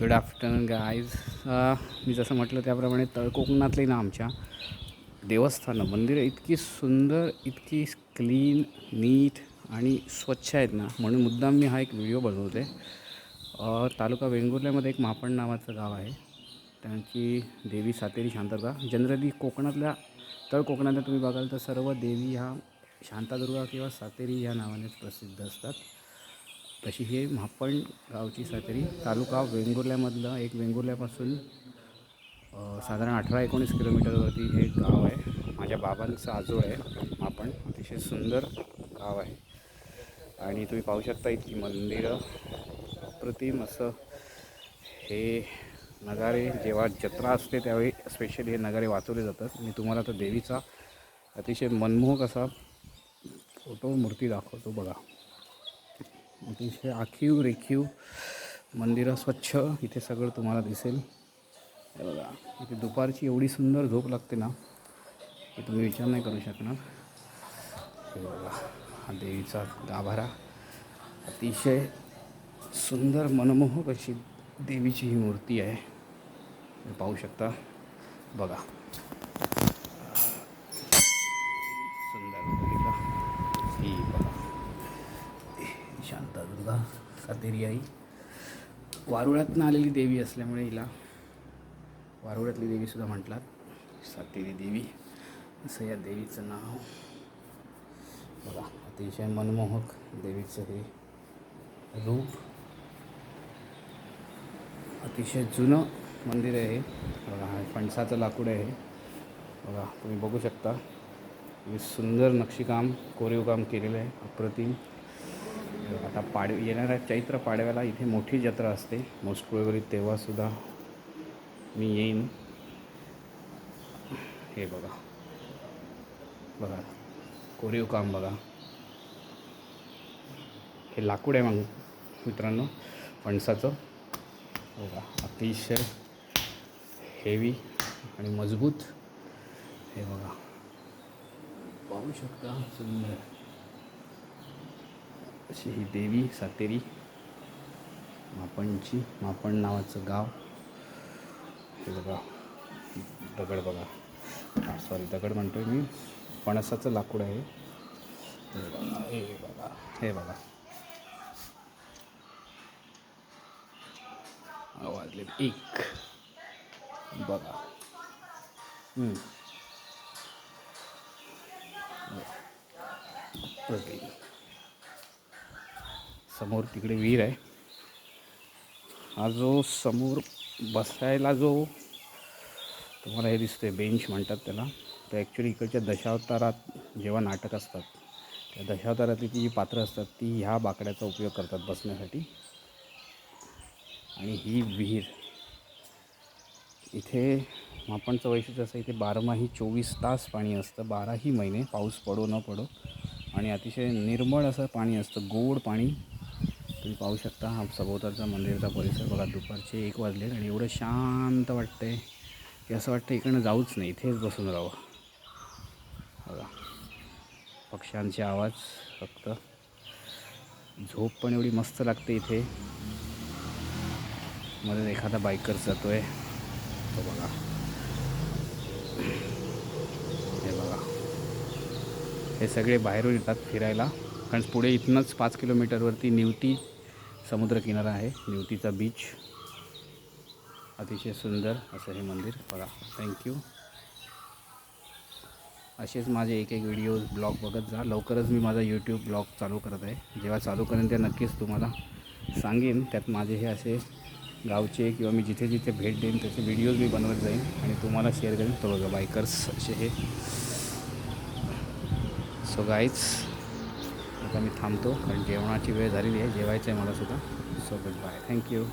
Good afternoon guys मी जसं म्हटलं त्याप्रमाणे तळकोकणातले ना आमच्या देवस्थानं मंदिरं इतकी सुंदर इतकी क्लीन नीट आणि स्वच्छ आहेत ना म्हणून मुद्दाम मी हा एक व्हिडिओ बनवते तालुका वेंगुर्ल्यामध्ये एक मापण नावाचं गाव आहे. त्यांची देवी सातेरी शांतता. जनरली कोकणातल्या तळ कोकणातल्या तुम्ही बघाल तर सर्व देवी ह्या शांतादुर्गा किंवा सातेरी या नावानेच प्रसिद्ध असतात. तशी हे म्हापण गावची सातरी तालुका वेंगुर्ल्यामधलं एक वेंगुर्ल्यापासून साधारण अठरा एकोणीस किलोमीटरवरती हे गाव आहे. माझ्या बाबांचं आजोळ आहे म्हापण. अतिशय सुंदर गाव आहे. आणि तुम्ही पाहू शकता इतकी मंदिरं. अप्रतिम असं हे नगारे जेव्हा जत्रा असते त्यावेळी स्पेशली हे नगारे वाचवले जातात. मी तुम्हाला तर देवीचा अतिशय मनमोहक असा फोटो मूर्ती दाखवतो बघा. अतिशय आखीव रेखीव मंदिरं स्वच्छ इथे सगळं तुम्हाला दिसेल. हे बघा इथे दुपारची एवढी सुंदर झोप लागते ना की तुम्ही विचार नाही करू शकणार. हे बघा हा देवीचा गाभारा. अतिशय सुंदर मनमोहक अशी देवीची ही मूर्ती आहे. तुम्ही पाहू शकता. बघा. सुंदर ही बघा. बघा सातेरी आई. वारुळातनं आलेली देवी असल्यामुळे हिला वारुळातली देवीसुद्धा म्हटलात. सातेरी देवी असं या देवीचं नाव. बघा अतिशय मनमोहक देवीचं हे रूप. अतिशय जुनं मंदिर आहे बघा हा फणसाचं लाकूड आहे बघा तुम्ही बघू शकता. सुंदर नक्षीकाम कोरीवकाम केलेलं आहे अप्रतिम. आता पाड येणाऱ्या चैत्र पाडव्याला इथे मोठी जत्रा असते. मोस्ट तेव्हासुद्धा मी येईन. हे बघा. बघा. कोरीव काम बघा. हे लाकूड आहे मग मित्रांनो फणसाचं. बघा अतिशय हेवी आणि मजबूत. हे बघा. पाहू शकता सुंदर. अशी ही देवी सातेरी मापणची मापण नावाचं गाव. हे बघा दगड बघा. सॉरी दगड म्हणतोय मी. पणसाचं लाकूड आहे. हे बघा हे बघा. हे बघा. वाजले एक बघा. ओके समोर तिकडे विहीर आहे. हा जो समोर बसायला जो तुम्हाला हे दिसतोय बेंच म्हणतात त्याला तर ॲक्च्युली इकडच्या दशावतारात जेव्हा नाटक असतात त्या दशावतारातली ती जी पात्रं असतात ती ह्या बाकड्याचा उपयोग करतात बसण्यासाठी. आणि ही विहीर इथे मापणचं वैशिष्ट्य असं इथे बारमाही चोवीस तास पाणी असतं बाराही महिने पाऊस पडो न पडो. आणि अतिशय निर्मळ असं पाणी असतं गोड पाणी. तुम्ही पाहू शकता हा सभोवतालचा मंदिरचा परिसर बघा दुपारचे एक वाजले आणि एवढं शांत वाटतं आहे की असं वाटतं इकडनं जाऊच नाही इथेच बसून राहावं. बघा पक्ष्यांचे आवाज फक्त. झोप पण एवढी मस्त लागते इथे. मध्ये एखादा बायकर आहे तो बघा. हे बघा. हे सगळे बाहेरून येतात फिरायला. कारण पुढे इथनंच पाच किलोमीटरवरती निवती समुद्रकिनारा आहे. निवतीचा बीच अतिशय सुंदर असं हे मंदिर. बघा थँक्यू असेच माझे एक एक व्हिडिओज ब्लॉग बघत जा. लवकरच मी माझा यूट्यूब ब्लॉग चालू करत आहे. जेव्हा चालू करेन ते नक्कीच तुम्हाला सांगेन. त्यात माझे हे असे गावचे किंवा मी जिथे जिथे भेट देईन त्याचे व्हिडिओज मी बनवत जाईन आणि तुम्हाला शेअर करेन. तो बघा बायकर्स असे हे. सो गाईज आता मी थांबतो कारण जेवणाची वेळ झालेली आहे. जेवायचं आहे मला सुद्धा. So good bye thank you